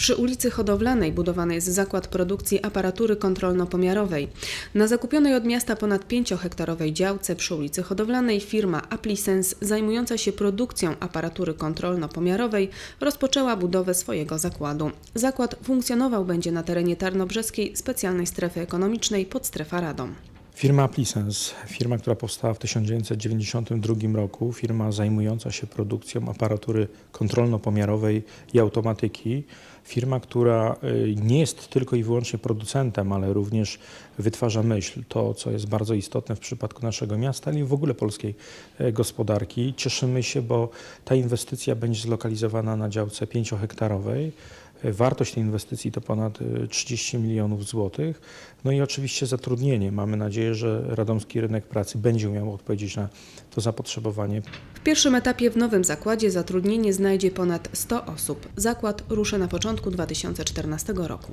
Przy ulicy Hodowlanej budowany jest zakład produkcji aparatury kontrolno-pomiarowej. Na zakupionej od miasta ponad 5-hektarowej działce przy ulicy Hodowlanej firma Applisens zajmująca się produkcją aparatury kontrolno-pomiarowej rozpoczęła budowę swojego zakładu. Zakład funkcjonował będzie na terenie Tarnobrzeskiej specjalnej strefy ekonomicznej pod strefa Radom. Firma Applisens, firma, która powstała w 1992 roku, firma zajmująca się produkcją aparatury kontrolno-pomiarowej i automatyki, firma, która y, nie jest tylko i wyłącznie producentem, ale również wytwarza myśl, to co jest bardzo istotne w przypadku naszego miasta, i w ogóle polskiej e, gospodarki. Cieszymy się, bo ta inwestycja będzie zlokalizowana na działce 5-hektarowej. Wartość tej inwestycji to ponad y, 30 milionów złotych. No i oczywiście zatrudnienie. Mamy nadzieję, że radomski rynek pracy będzie miał odpowiedzieć na to zapotrzebowanie. W pierwszym etapie w nowym zakładzie zatrudnienie znajdzie ponad 100 osób. Zakład ruszy na początku 2014 roku.